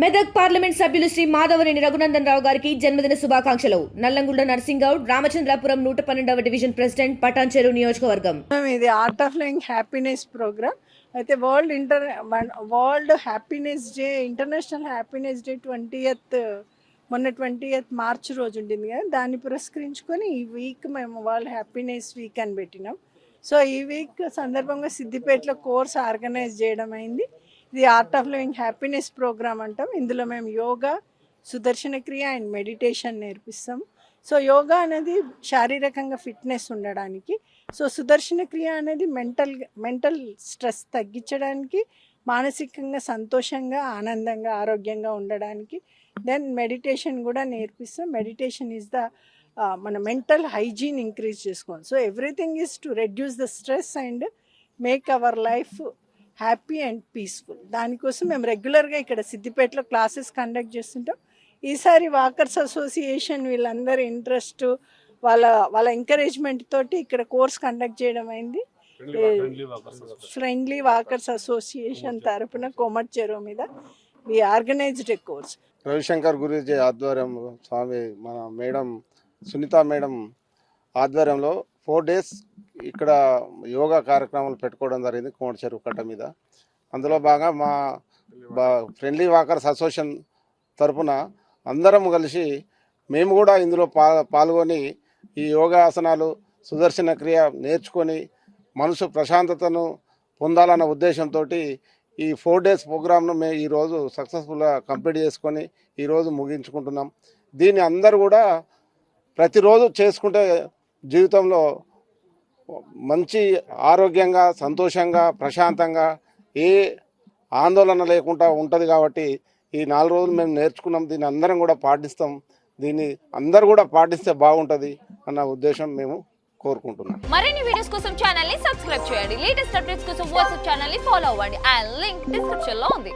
Medak parliament సభ్యులు శ్రీ మాధవరేని రఘునందన్ రావు గారికి జన్మదిన శుభాకాంక్షలు. నల్లంగుండ నర్సింగౌడ్ రామచంద్రాపురం నూట పన్నెండవ డివిజన్ ప్రెసిడెంట్ పటాన్చెరు నియోజకవర్గం. ఇది art of living happiness programme అయితే world inter world happiness day international happiness day twentieth మొన్న ట్వంటీ ఎయిత్ మార్చ్ రోజు ఉండింది కదా దాన్ని పురస్కరించుకొని ఈ వీక్ మేము వరల్డ్ హ్యాపీనెస్ వీక్ అని పెట్టినాం. సో ఈ వీక్ సందర్భంగా సిద్దిపేటలో కోర్స్ ఆర్గనైజ్ చేయడం అయింది. ఇది Art of Living happiness program అంటాం. ఇందులో మేము యోగా సుదర్శన క్రియ అండ్ మెడిటేషన్ నేర్పిస్తాం. సో యోగా అనేది శారీరకంగా ఫిట్నెస్ ఉండడానికి. సో సుదర్శన క్రియ అనేది మెంటల్ మెంటల్ స్ట్రెస్ తగ్గించడానికి మానసికంగా సంతోషంగా ఆనందంగా ఆరోగ్యంగా ఉండడానికి. దెన్ మెడిటేషన్ కూడా నేర్పిస్తాం. మెడిటేషన్ ఈజ్ ద మన మెంటల్ హైజీన్ ఇంక్రీజ్ చేసుకోవాలి. So everything is to reduce the stress and make our life happy and peaceful. దానికోసం మేము రెగ్యులర్గా ఇక్కడ సిద్దిపేటలో క్లాసెస్ కండక్ట్ చేస్తుంటాం. ఈసారి వాకర్స్ అసోసియేషన్ వీళ్ళందరి ఇంట్రెస్ట్ వాళ్ళ వాళ్ళ ఎంకరేజ్మెంట్ తోటి ఇక్కడ కోర్స్ కండక్ట్ చేయడం అయింది. ఫ్రెండ్లీ వాకర్స్ అసోసియేషన్ తరపున కోమట్ చెరువు మీద we organised a course. Ravishankar Guruji ఆధ్వర్యం స్వామి మన మేడం సునీత మేడం ఆధ్వర్యంలో ఫోర్ డేస్ ఇక్కడ యోగా కార్యక్రమాలు పెట్టుకోవడం జరిగింది కోమటి చెరువు కట్ట మీద. అందులో బాగా మా బా ఫ్రెండ్లీ వాకర్స్ అసోసియేషన్ తరపున అందరం కలిసి మేము కూడా ఇందులో పా పాల్గొని ఈ యోగాసనాలు సుదర్శన క్రియ నేర్చుకొని మనసు ప్రశాంతతను పొందాలన్న ఉద్దేశంతో ఈ ఫోర్ డేస్ ప్రోగ్రామ్ను మేము ఈరోజు సక్సెస్ఫుల్గా కంప్లీట్ చేసుకొని ఈరోజు ముగించుకుంటున్నాం. దీన్ని అందరూ కూడా ప్రతిరోజు చేసుకుంటే జీవితంలో మంచి ఆరోగ్యంగా సంతోషంగా ప్రశాంతంగా ఏ ఆందోళన లేకుండా ఉంటుంది కాబట్టి ఈ నాలుగు రోజులు మేము నేర్చుకున్నాం. దీన్ని అందరం కూడా పాటిస్తాం. దీన్ని అందరు కూడా పాటిస్తే బాగుంటుంది అన్న ఉద్దేశం మేము కోరుకుంటున్నాం. మరిన్ని వీడియోస్ కోసం ఛానల్ని సబ్స్క్రైబ్ చేయండి. లేటెస్ట్ అప్డేట్స్ కోసం వాట్సాప్ ఛానల్ని ఫాలో అవ్వండి. అండ్ లింక్ డిస్క్రిప్షన్లో ఉంది.